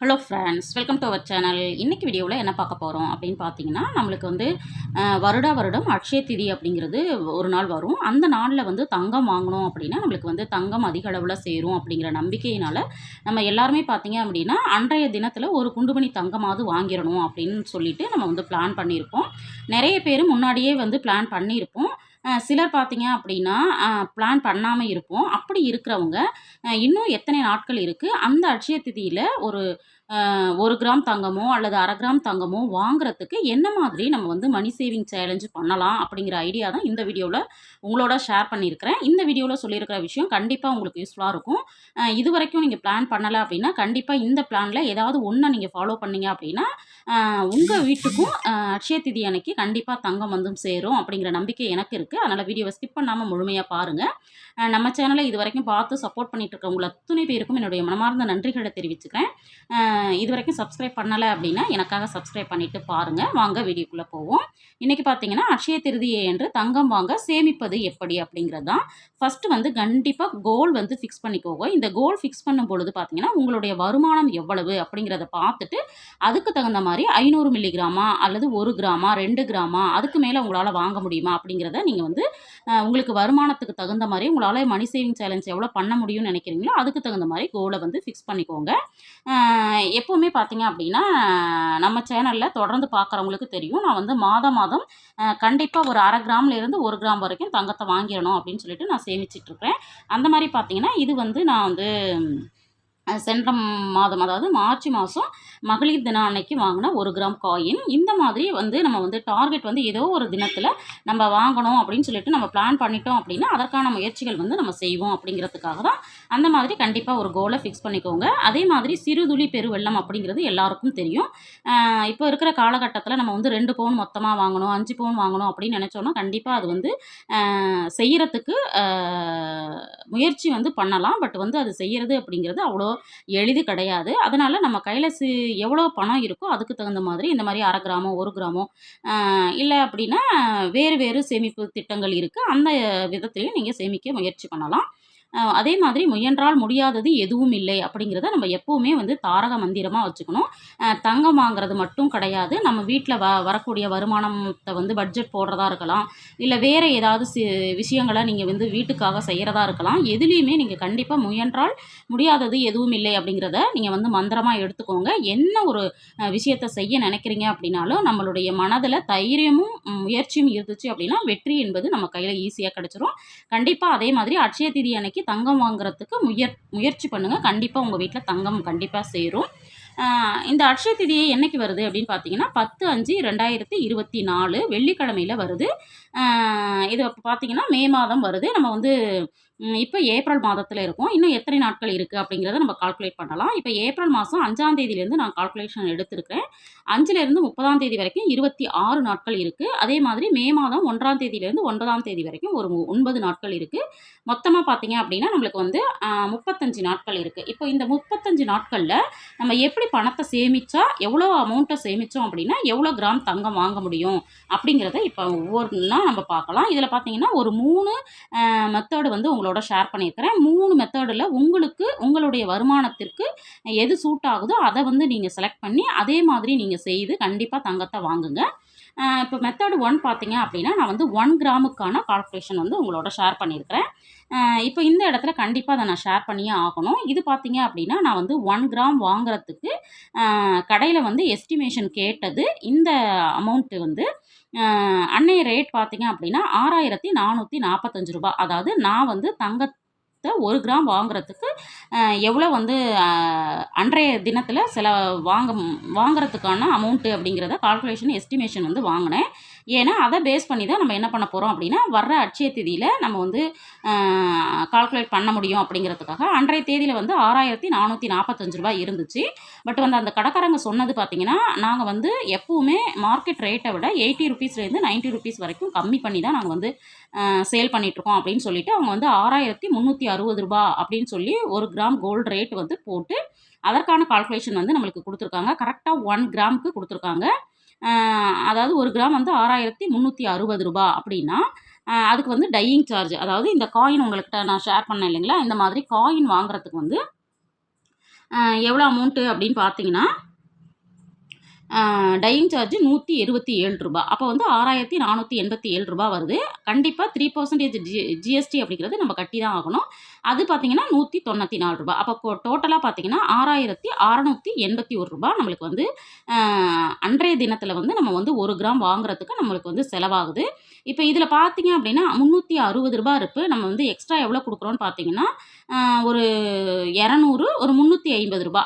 Hello friends welcome to our channel இன்றைக்கி வீடியோவில் என்ன பார்க்க போகிறோம் அப்படின்னு பார்த்தீங்கன்னா நம்மளுக்கு வந்து வருடா வருடம் அக்ஷய திதி அப்படிங்கிறது ஒரு நாள் வரும். அந்த நாளில் வந்து தங்கம் வாங்கணும் அப்படின்னா நம்மளுக்கு வந்து தங்கம் அதிக அளவில் சேரும் அப்படிங்கிற நம்பிக்கையினால் நம்ம எல்லாருமே பார்த்தீங்க அப்படின்னா அன்றைய தினத்தில் ஒரு குண்டுமணி தங்கமாவது வாங்கிடணும் அப்படின்னு சொல்லிட்டு நம்ம வந்து பிளான் பண்ணியிருப்போம். நிறைய பேர் முன்னாடியே வந்து பிளான் பண்ணியிருப்போம். சிலர் பார்த்தீங்க அப்படின்னா பிளான் பண்ணாமல் இருப்போம். அப்படி இருக்கிறவங்க இன்னும் எத்தனை நாட்கள் இருக்குது அந்த அட்சய திதியில் ஒரு ஒரு கிராம் தங்கமோ அல்லது அரை கிராம் தங்கமோ வாங்குறதுக்கு என்ன மாதிரி நம்ம வந்து மணி சேவிங் சேலஞ்சு பண்ணலாம் அப்படிங்கிற ஐடியா தான் இந்த வீடியோவில் உங்களோட ஷேர் பண்ணியிருக்கிறேன். இந்த வீடியோவில் சொல்லியிருக்கிற விஷயம் கண்டிப்பாக உங்களுக்கு யூஸ்ஃபுல்லாக இருக்கும். இது வரைக்கும் நீங்கள் பிளான் பண்ணலை அப்படின்னா கண்டிப்பாக இந்த பிளானில் ஏதாவது ஒன்றை நீங்கள் ஃபாலோ பண்ணீங்க அப்படின்னா உங்கள் வீட்டுக்கும் அட்சய திதி அன்னைக்கு கண்டிப்பாக தங்கம் வந்தும் சேரும் அப்படிங்கிற நம்பிக்கை எனக்கு இருக்குது அதனால் வீடியோவை ஸ்கிப் பண்ணாமல் முழுமையாக பாருங்கள் நம்ம சேனலை இது வரைக்கும் பார்த்து சப்போர்ட் பண்ணிகிட்டு இருக்கவங்க அத்துணை பேருக்கும் என்னுடைய மனமார்ந்த நன்றிகளை தெரிவிச்சுக்கிறேன். இது வரைக்கும் சப்ஸ்கிரைப் பண்ணலை அப்படின்னா எனக்காக சப்ஸ்கிரைப் பண்ணிவிட்டு பாருங்கள் வாங்க வீடியோக்குள்ளே போவோம். இன்றைக்கி பார்த்தீங்கன்னா அக்ஷய திருதியை என்று தங்கம் வாங்க சேமிப்பது எப்படி அப்படிங்கிறது தான் ஃபஸ்ட்டு வந்து கண்டிப்பாக கோல் வந்து ஃபிக்ஸ் பண்ணிக்கோங்க. இந்த கோல் ஃபிக்ஸ் பண்ணும் பொழுது பார்த்தீங்கன்னா உங்களுடைய வருமானம் எவ்வளவு அப்படிங்கிறத பார்த்துட்டு அதுக்கு தகுந்த மாதிரி ஐநூறு மில்லிகிராமா அல்லது ஒரு கிராமா ரெண்டு கிராமா அதுக்கு மேலே உங்களால் வாங்க முடியுமா அப்படிங்கிறத நீங்கள் வந்து உங்களுக்கு வருமானத்துக்கு தகுந்த மாதிரி உங்களால் மணி சேவிங் சேலஞ்ச் எவ்வளோ பண்ண முடியும்னு நினைக்கிறீங்களோ அதுக்கு தகுந்த மாதிரி கோலை வந்து ஃபிக்ஸ் பண்ணிக்கோங்க. எப்போவுமே பார்த்தீங்க அப்படின்னா நம்ம சேனலில் தொடர்ந்து பார்க்குறவங்களுக்கு தெரியும். நான் வந்து மாதம் மாதம் கண்டிப்பாக ஒரு அரை கிராம்ல இருந்து ஒரு கிராம் வரைக்கும் தங்கத்தை வாங்கிடணும் அப்படின்னு சொல்லிட்டு நான் சேமிச்சிட்ருக்கிறேன். அந்த மாதிரி பார்த்தீங்கன்னா இது வந்து நான் வந்து சென்ற மாதம் அதாவது மார்ச் மாதம் மகளிர் தினம் அன்னைக்கு வாங்கின ஒரு கிராம் காயின் இந்த மாதிரி வந்து நம்ம வந்து டார்கெட் வந்து ஏதோ ஒரு தினத்தில் நம்ம வாங்கணும் அப்படின்னு சொல்லிட்டு நம்ம பிளான் பண்ணிட்டோம் அப்படின்னா அதற்கான முயற்சிகள் வந்து நம்ம செய்வோம் அப்படிங்கிறதுக்காக தான் அந்த மாதிரி கண்டிப்பாக ஒரு கோலை ஃபிக்ஸ் பண்ணிக்கோங்க. அதே மாதிரி சிறுதுளி பெருவெள்ளம் அப்படிங்கிறது எல்லாருக்கும் தெரியும். இப்போ இருக்கிற காலகட்டத்தில் நம்ம வந்து ரெண்டு பவுன் மொத்தமாக வாங்கணும் அஞ்சு பவுன் வாங்கணும் அப்படின்னு நினச்சோன்னா கண்டிப்பாக அது வந்து செய்கிறதுக்கு முயற்சி வந்து பண்ணலாம். பட் வந்து அது செய்யறது அப்படிங்கிறது அவ்வளோ எளிது கிடையாது. அதனால் நம்ம கையில் சி எவ்வளோ பணம் இருக்கோ அதுக்கு தகுந்த மாதிரி இந்த மாதிரி அரை கிராமோ ஒரு கிராமோ இல்லை அப்படின்னா வேறு வேறு சேமிப்பு திட்டங்கள் இருக்குது அந்த விதத்திலையும் நீங்கள் சேமிக்க முயற்சி பண்ணலாம். அதே மாதிரி முயன்றால் முடியாதது எதுவும் இல்லை அப்படிங்கிறத நம்ம எப்போவுமே வந்து தாரக மந்திரமாக வச்சுக்கணும். தங்கம் வாங்குறது மட்டும் கிடையாது. நம்ம வீட்டில் வ வரக்கூடிய வருமானத்தை வந்து பட்ஜெட் போடுறதா இருக்கலாம். இல்லை வேறு ஏதாவது சி விஷயங்களை நீங்கள் வந்து வீட்டுக்காக செய்கிறதா இருக்கலாம். எதுலேயுமே நீங்கள் கண்டிப்பாக முயன்றால் முடியாதது எதுவும் இல்லை அப்படிங்கிறத நீங்கள் வந்து மந்திரமாக எடுத்துக்கோங்க. என்ன ஒரு விஷயத்தை செய்ய நினைக்கிறீங்க அப்படின்னாலும் நம்மளுடைய மனதில் தைரியமும் முயற்சியும் இருந்துச்சு அப்படின்னா வெற்றி என்பது நம்ம கையில் ஈஸியாக கிடச்சிரும். கண்டிப்பாக அதே மாதிரி அட்சய திதி அன்னைக்கு தங்கம் வாங்குறதுக்கு முயற் முயற்சி பண்ணுங்கள் கண்டிப்பாக உங்கள் வீட்டில் தங்கம் கண்டிப்பாக சேரும். இந்த அட்சய திதியை என்னைக்கு வருது அப்படின்னு பார்த்தீங்கன்னா பத்து அஞ்சு ரெண்டாயிரத்தி இருபத்தி நாலு வெள்ளிக்கிழமையில் வருது. இது பார்த்தீங்கன்னா மே மாதம் வருது. நம்ம வந்து இப்போ ஏப்ரல் மாதத்தில் இருக்கும். இன்னும் எத்தனை நாட்கள் இருக்குது அப்படிங்கிறத நம்ம கால்குலேட் பண்ணலாம். இப்போ ஏப்ரல் மாதம் அஞ்சாம் தேதியிலேருந்து நான் கால்குலேஷன் எடுத்திருக்கிறேன். அஞ்சுலேருந்து முப்பதாம் தேதி வரைக்கும் இருபத்தி ஆறு நாட்கள் இருக்குது அதே மாதிரி மே மாதம் ஒன்றாம் தேதியிலேருந்து ஒன்பதாம் தேதி வரைக்கும் ஒரு ஒன்பது நாட்கள் இருக்குது மொத்தமாக பார்த்தீங்க அப்படின்னா நம்மளுக்கு வந்து முப்பத்தஞ்சு நாட்கள் இருக்குது இப்போ இந்த முப்பத்தஞ்சு நாட்களில் நம்ம எப்படி பணத்தை சேமித்தா எவ்வளோ அமௌண்ட்டை சேமித்தோம் அப்படின்னா எவ்வளோ கிராம் தங்கம் வாங்க முடியும் அப்படிங்கிறத இப்போ ஒவ்வொன்றா நம்ம பார்க்கலாம். இதில் பார்த்தீங்கன்னா ஒரு மூணு மெத்தடு வந்து உங்களோட ஷேர் பண்ணியிருக்கிறேன். மூணு மெத்தடில் உங்களுக்கு உங்களுடைய வருமானத்திற்கு எது சூட் ஆகுதோ அதை வந்து நீங்கள் செலக்ட் பண்ணி அதே மாதிரி நீங்கள் செய்து கண்டிப்பாக தங்கத்தை வாங்குங்க. இப்போ மெத்தடு ஒன் பார்த்தீங்க அப்படின்னா நான் வந்து ஒன் கிராமுக்கான கால்குலேஷன் வந்து உங்களோட ஷேர் பண்ணியிருக்கிறேன். இப்போ இந்த இடத்துல கண்டிப்பாக அதை நான் ஷேர் பண்ணியே ஆகணும். இது பார்த்தீங்க அப்படின்னா நான் வந்து ஒன் கிராம் வாங்குறதுக்கு கடையில் வந்து எஸ்டிமேஷன் கேட்டது. இந்த அமௌண்ட்டு வந்து அன்னைய ரேட் பார்த்தீங்க அப்படின்னா ஆறாயிரத்தி நானூற்றி நாற்பத்தஞ்சு ரூபாய். அதாவது நான் வந்து தங்கத்தை ஒரு கிராம் வாங்குறதுக்கு எவ்வளோ வந்து அன்றைய தினத்தில் சில வாங்க வாங்குறதுக்கான அமௌண்ட்டு அப்படிங்கிறத கால்குலேஷன் எஸ்டிமேஷன் வந்து வாங்கினேன். ஏன்னா அதை பேஸ் பண்ணி தான் நம்ம என்ன பண்ண போகிறோம் அப்படின்னா வர்ற அட்சய தேதியில் நம்ம வந்து கால்குலேட் பண்ண முடியும் அப்படிங்கிறதுக்காக அன்றைய தேதியில் வந்து ஆறாயிரத்தி நானூற்றி நாற்பத்தஞ்சு ரூபாய் இருந்துச்சு. பட் வந்து அந்த கடைக்காரங்க சொன்னது பார்த்தீங்கன்னா நாங்கள் வந்து எப்பவுமே மார்க்கெட் ரேட்டை விட எயிட்டி ருபீஸ்லேருந்து நைன்ட்டி ருபீஸ் வரைக்கும் கம்மி பண்ணி தான் நாங்கள் வந்து சேல் பண்ணிகிட்ருக்கோம் அப்படின்னு சொல்லிட்டு அவங்க வந்து ஆறாயிரத்தி முந்நூற்றி அறுபது ரூபா அப்படின்னு சொல்லி ஒரு கிராம் கோல்டு ரேட் வந்து போட்டு அதற்கான கால்குலேஷன் வந்து நம்மளுக்கு கொடுத்துருக்காங்க. கரெக்டாக ஒன் கிராமுக்கு கொடுத்துருக்காங்க. அதாவது ஒரு கிராம் வந்து ஆறாயிரத்தி முந்நூற்றி அறுபது ரூபா அப்படின்னா அதுக்கு வந்து டையிங் சார்ஜ் அதாவது இந்த காயின் உங்கள்கிட்ட நான் ஷேர் பண்ணேன் இல்லைங்களா? இந்த மாதிரி காயின் வாங்குறதுக்கு வந்து எவ்வளோ அமௌண்ட்டு அப்படின்னு பார்த்தீங்கன்னா டையிங் சார்ஜ் நூற்றி இருபத்தி ஏழு ரூபா அப்போ வந்து ஆறாயிரத்தி நானூற்றி எண்பத்தி ஏழு ரூபா வருது. கண்டிப்பாக த்ரீ பர்சன்டேஜ் ஜி ஜிஎஸ்டி அப்படிங்கிறது நம்ம கட்டி தான் ஆகணும். அது பார்த்தீங்கன்னா நூற்றி தொண்ணூற்றி நாலு ரூபா அப்போ டோட்டலாக பார்த்தீங்கன்னா ஆறாயிரத்தி அறநூற்றி எண்பத்தி ஒரு ரூபா நம்மளுக்கு வந்து அன்றைய தினத்தில் வந்து நம்ம வந்து ஒரு கிராம் வாங்குறதுக்கு நம்மளுக்கு வந்து செலவாகுது. இப்போ இதில் பார்த்தீங்க அப்படின்னா முந்நூற்றி அறுபது ரூபா இருப்பு. நம்ம வந்து எக்ஸ்ட்ரா எவ்வளோ கொடுக்குறோன்னு பார்த்தீங்கன்னா ஒரு இரநூறு ஒரு முந்நூற்றி ஐம்பது ரூபா.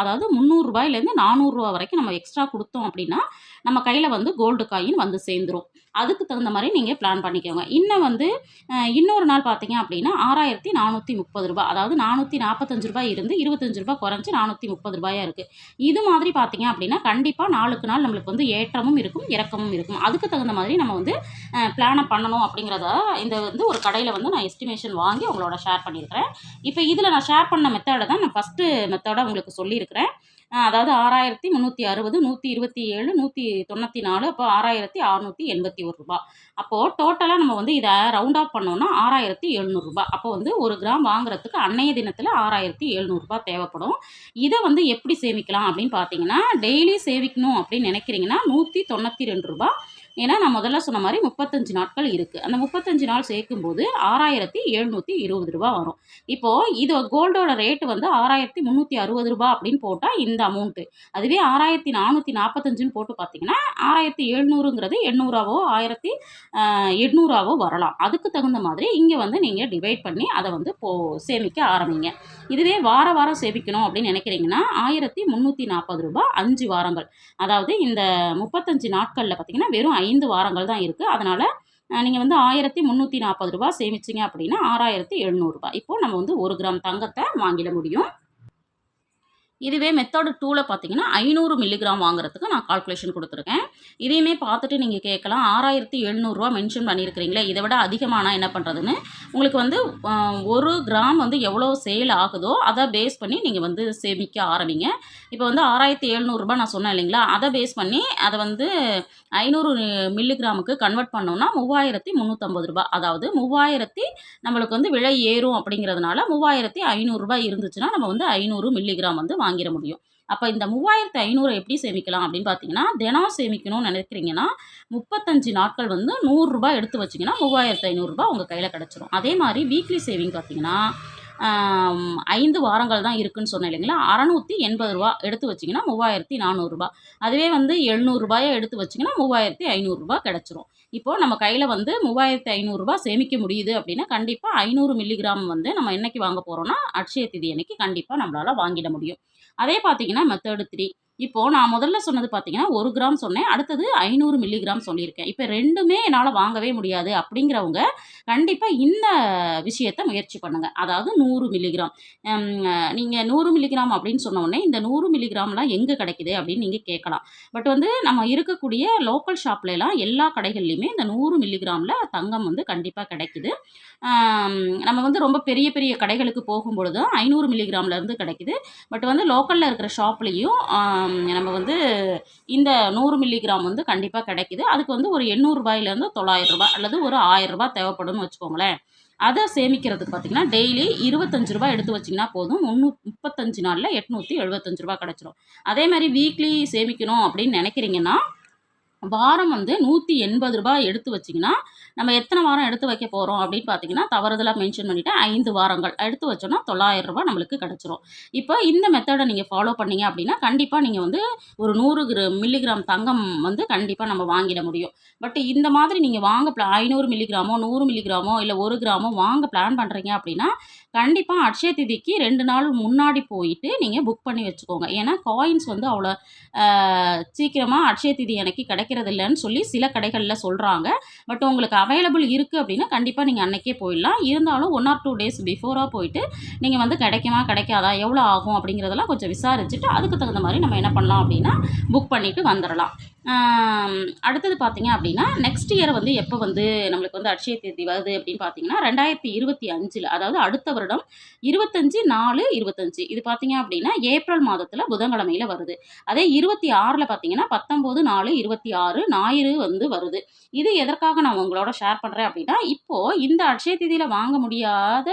அதாவது முந்நூறுரூபாயிலேருந்து நானூறுரூவா வரைக்கும் நம்ம எக்ஸ்ட்ரா கொடுத்தோம் அப்படின்னா நம்ம கையில் வந்து கோல்டு காயின் வந்து சேர்ந்துரும். அதுக்கு தகுந்த மாதிரி நீங்கள் பிளான் பண்ணிக்கோங்க. இன்னும் வந்து இன்னொரு நாள் பார்த்தீங்க அப்படின்னா ஆறாயிரத்தி நானூற்றி முப்பது ரூபாய். அதாவது நானூற்றி நாற்பத்தஞ்சு ரூபாய் இருந்து இருபத்தஞ்சு ரூபாய் குறைஞ்சி நானூற்றி முப்பது ரூபாயாக இருக்குது இது மாதிரி பார்த்தீங்க அப்படின்னா கண்டிப்பாக நாளுக்கு நாள் நம்மளுக்கு வந்து ஏற்றமும் இருக்கும் இறக்கமும் இருக்கும். அதுக்கு தகுந்த மாதிரி நம்ம வந்து பிளானை பண்ணணும் அப்படிங்கிறத இந்த வந்து ஒரு கடையில் வந்து நான் எஸ்டிமேஷன் வாங்கி உங்களோட ஷேர் பண்ணியிருக்கிறேன். இப்போ இதில் நான் ஷேர் பண்ண மெத்தடை தான் நான் ஃபஸ்ட்டு மெத்தடை உங்களுக்கு சொல்லியிருக்கிறேன். அதாவது ஆறாயிரத்தி முந்நூற்றி அறுபது நூற்றி இருபத்தி ஏழு நூற்றி தொண்ணூற்றி நாலு அப்போ ஆறாயிரத்தி அறநூற்றி எண்பத்தி ஒரு ரூபா. அப்போது டோட்டலாக நம்ம வந்து இதை ரவுண்ட் ஆஃப் பண்ணோம்னா ஆறாயிரத்தி எழுநூறுபா அப்போ வந்து ஒரு கிராம் வாங்குறதுக்கு அன்னைய தினத்தில் ஆறாயிரத்தி எழுநூறுபா தேவைப்படும். இதை வந்து எப்படி சேமிக்கலாம் அப்படின்னு பார்த்தீங்கன்னா டெய்லி சேமிக்கணும் அப்படின்னு நினைக்கிறீங்கன்னா நூற்றி தொண்ணூற்றி ரெண்டு ரூபா ஏன்னா நான் முதல்ல சொன்ன மாதிரி முப்பத்தஞ்சு நாட்கள் இருக்குது அந்த முப்பத்தஞ்சு நாள் சேர்க்கும்போது ஆறாயிரத்தி எழுநூற்றி இருபது ரூபா வரும். இப்போது இது கோல்டோட ரேட்டு வந்து ஆறாயிரத்தி முந்நூற்றி அறுபது ரூபா அப்படின்னு போட்டால் இந்த அமௌண்ட்டு அதுவே ஆறாயிரத்தி நானூற்றி நாற்பத்தஞ்சுன்னு போட்டு பார்த்தீங்கன்னா ஆறாயிரத்தி எழுநூறுங்கிறது எண்ணூறாவோ ஆயிரத்தி எட்நூறாவோ வரலாம். அதுக்கு தகுந்த மாதிரி இங்கே வந்து நீங்கள் டிவைட் பண்ணி அதை வந்து போ சேமிக்க ஆரம்பிங்க. இதுவே வார வாரம் சேமிக்கணும் அப்படின்னு நினைக்கிறீங்கன்னா ஆயிரத்தி முந்நூற்றி நாற்பது ரூபா அஞ்சு வாரங்கள். அதாவது இந்த முப்பத்தஞ்சு நாட்களில் பார்த்தீங்கன்னா வெறும் ஐந்து வாரங்கள் தான் இருக்குது அதனால் நீங்கள் வந்து ஆயிரத்தி முந்நூற்றி நாற்பது ரூபா சேமிச்சிங்க அப்படின்னா ஆறாயிரத்தி எழுநூறுபா இப்போது நம்ம வந்து ஒரு கிராம் தங்கத்தை வாங்கிட முடியும். இதுவே மெத்தடு டூவில் பார்த்தீங்கன்னா ஐநூறு மில்லிகிராம் வாங்குறதுக்கு நான் கால்குலேஷன் கொடுத்துருக்கேன். இதையுமே பார்த்துட்டு நீங்கள் கேட்கலாம். ஆறாயிரத்தி எழுநூறுவா மென்ஷன் பண்ணியிருக்கிறீங்களே இதை விட அதிகமானா என்ன பண்ணுறதுன்னு உங்களுக்கு வந்து ஒரு கிராம் வந்து எவ்வளோ சேல் ஆகுதோ அதை பேஸ் பண்ணி நீங்கள் வந்து சேமிக்க ஆரம்பிங்க. இப்போ வந்து ஆறாயிரத்தி எழுநூறுபா நான் சொன்னேன் இல்லைங்களா? அதை பேஸ் பண்ணி அதை வந்து ஐநூறு மில்லிகிராமுக்கு கன்வெர்ட் பண்ணோம்னா மூவாயிரத்தி முந்நூற்றம்பது ரூபாய் அதாவது மூவாயிரத்தி நம்மளுக்கு வந்து விலை ஏறும் அப்படிங்கிறதுனால மூவாயிரத்தி ஐநூறுரூபா இருந்துச்சுன்னா நம்ம வந்து ஐநூறு மில்லிகிராம் வந்து வாங்கிட முடியும். அப்போ இந்த மூவாயிரத்து ஐநூறு எப்படி சேமிக்கலாம் அப்படின்னு பார்த்தீங்கன்னா தினம் சேமிக்கணும்னு நினைக்கிறீங்கன்னா முப்பத்தஞ்சு நாட்கள் வந்து நூறுரூபா எடுத்து வச்சிங்கன்னா மூவாயிரத்து ஐநூறுரூபா உங்கள் கையில் கிடச்சிரும். அதே மாதிரி வீக்லி சேவிங் பார்த்தீங்கன்னா ஐந்து வாரங்கள் தான் இருக்குன்னு சொன்னேன் இல்லைங்களா? அறநூற்றி எண்பது ரூபா எடுத்து வச்சிங்கன்னா மூவாயிரத்தி நானூறுரூபா அதுவே வந்து எழுநூறுபாயை எடுத்து வச்சிங்கன்னா மூவாயிரத்தி ஐநூறுரூபா கிடச்சிரும். இப்போது நம்ம கையில் வந்து மூவாயிரத்தி ஐநூறுரூபா சேமிக்க முடியுது அப்படின்னா கண்டிப்பாக ஐநூறு மில்லிகிராம் வந்து நம்ம என்னைக்கு வாங்க போகிறோம்னா அட்சய திதி அன்னைக்கு கண்டிப்பாக நம்மளால் வாங்கிட முடியும். அதே பார்த்தீங்கன்னா மெத்தடு த்ரீ இப்போது நான் முதல்ல சொன்னது பார்த்தீங்கன்னா ஒரு கிராம் சொன்னேன். அடுத்தது ஐநூறு மில்லிகிராம் சொல்லியிருக்கேன். இப்போ ரெண்டுமே என்னால் வாங்கவே முடியாது அப்படிங்கிறவங்க கண்டிப்பாக இந்த விஷயத்தை முயற்சி பண்ணுங்கள் அதாவது நூறு மில்லிகிராம் நீங்கள் நூறு மில்லிகிராம் அப்படின்னு சொன்ன இந்த நூறு மில்லிகிராம்லாம் எங்கே கிடைக்குது அப்படின்னு நீங்கள் கேட்கலாம். பட் வந்து நம்ம இருக்கக்கூடிய லோக்கல் ஷாப்லலாம் எல்லா கடைகள்லையுமே இந்த நூறு மில்லிகிராமில் தங்கம் வந்து கண்டிப்பாக கிடைக்குது. நம்ம வந்து ரொம்ப பெரிய பெரிய கடைகளுக்கு போகும்பொழுது ஐநூறு மில்லிகிராம்லேருந்து கிடைக்குது. பட் வந்து லோக்கலில் இருக்கிற ஷாப்லேயும் நம்ம வந்து இந்த நூறு மில்லிகிராம் வந்து கண்டிப்பாக கிடைக்குது. அதுக்கு வந்து ஒரு எண்ணூறுபாயிலேருந்து தொள்ளாயிரம் ரூபாய் அல்லது ஒரு ஆயிரம் ரூபாய் தேவைப்படும்னு வச்சுக்கோங்களேன். அதை சேமிக்கிறதுக்கு பார்த்தீங்கன்னா டெய்லி இருபத்தஞ்சு ரூபாய் எடுத்து வச்சிங்கன்னா போதும். முந்நூ முப்பத்தஞ்சு நாளில் எட்நூற்றி எழுபத்தஞ்சு ரூபா கிடச்சிரும். அதே மாதிரி வீக்லி சேமிக்கணும் அப்படின்னு நினைக்கிறீங்கன்னா வாரம் வந்து நூற்றி எண்பது ரூபாய் எடுத்து வச்சிங்கன்னா நம்ம எத்தனை வாரம் எடுத்து வைக்க போகிறோம் அப்படின்னு பார்த்தீங்கன்னா தவறுதலாக மென்ஷன் பண்ணிவிட்டேன் ஐந்து வாரங்கள் எடுத்து வச்சோன்னா தொள்ளாயிரம் ரூபாய் நம்மளுக்கு கிடச்சிரும். இப்போ இந்த மெத்தடை நீங்கள் ஃபாலோ பண்ணீங்க அப்படின்னா கண்டிப்பாக நீங்கள் வந்து ஒரு நூறு கிர மில்லிகிராம் தங்கம் வந்து கண்டிப்பாக நம்ம வாங்கிட முடியும். பட் இந்த மாதிரி நீங்கள் வாங்க பிளா ஐநூறு மில்லிகிராமோ நூறு மில்லிகிராமோ இல்லை ஒரு கிராமோ வாங்க பிளான் பண்ணுறீங்க அப்படின்னா கண்டிப்பாக அட்சய திதிக்கு ரெண்டு நாள் முன்னாடி போயிட்டு நீங்கள் புக் பண்ணி வச்சுக்கோங்க. ஏன்னா காயின்ஸ் வந்து அவ்வளோ சீக்கிரமாக அட்சய திதி எனக்கு கிடைக்கிறது இல்லைன்னு சொல்லி சில கடைகளில் சொல்கிறாங்க பட் உங்களுக்கு அவைலபிள் இருக்குது அப்படின்னா கண்டிப்பாக நீங்கள் அன்றைக்கே போயிடலாம். இருந்தாலும் ஒன் ஆர் டூ டேஸ் பிஃபோராக போயிட்டு நீங்கள் வந்து கிடைக்குமா கிடைக்காதா எவ்வளோ ஆகும் அப்படிங்கிறதெல்லாம் கொஞ்சம் விசாரிச்சுட்டு அதுக்கு தகுந்த மாதிரி நம்ம என்ன பண்ணலாம் அப்படின்னா புக் பண்ணிவிட்டு வந்துடலாம். அடுத்தது பார்த்தீங்க அப்படின்னா நெக்ஸ்ட் இயர் வந்து எப்போ வந்து நம்மளுக்கு வந்து அட்சய தேதி வருது அப்படின்னு பார்த்தீங்கன்னா ரெண்டாயிரத்தி இருபத்தி அஞ்சில் அதாவது அடுத்த வருடம் இருபத்தஞ்சி நாலு இருபத்தஞ்சி. இது பார்த்தீங்க அப்படின்னா ஏப்ரல் மாதத்தில் புதன்கிழமையில் வருது. அதே இருபத்தி ஆறில் பார்த்தீங்கன்னா பத்தொம்போது நாலு இருபத்தி ஆறு ஞாயிறு வந்து வருது. இது எதற்காக நான் உங்களோட ஷேர் பண்ணுறேன் அப்படின்னா இப்போது இந்த அட்சய தேதியில் வாங்க முடியாத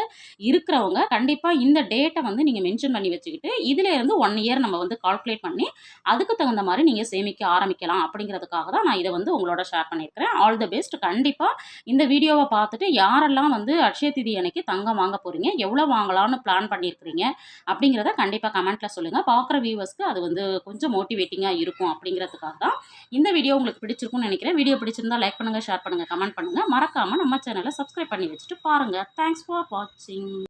இருக்கிறவங்க கண்டிப்பாக இந்த டேட்டை வந்து நீங்கள் மென்ஷன் பண்ணி வச்சுக்கிட்டு இதிலேருந்து ஒன் இயர் நம்ம வந்து கால்குலேட் பண்ணி அதுக்கு தகுந்த மாதிரி நீங்கள் சேமிக்க ஆரம்பிக்கலாம். அப்படிங்கிறதுக்காக தான் நான் இதை வந்து உங்களோட ஷேர் பண்ணியிருக்கிறேன். ஆல் தி பெஸ்ட் கண்டிப்பாக இந்த வீடியோவை பார்த்துட்டு யாரெல்லாம் வந்து அட்சய திதி அன்னைக்கு தங்கம் வாங்க போகிறீங்க எவ்வளோ வாங்கலாம்னு பிளான் பண்ணியிருக்கிறீங்க அப்படிங்கிறத கண்டிப்பாக கமெண்ட்டில் சொல்லுங்கள் பார்க்குற வியூவர்ஸ்க்கு அது வந்து கொஞ்சம் மோட்டிவேட்டிங்காக இருக்கும் அப்படிங்கிறதுக்காக தான் இந்த வீடியோ உங்களுக்கு பிடிச்சிருக்கும்னு நினைக்கிறேன். வீடியோ பிடிச்சிருந்தா லைக் பண்ணுங்கள் ஷேர் பண்ணுங்கள் கமெண்ட் பண்ணுங்கள் மறக்காமல் நம்ம சேனலை சப்ஸ்கிரைப் பண்ணி வச்சுட்டு பாருங்கள் தேங்க்ஸ் ஃபார் வாட்சிங்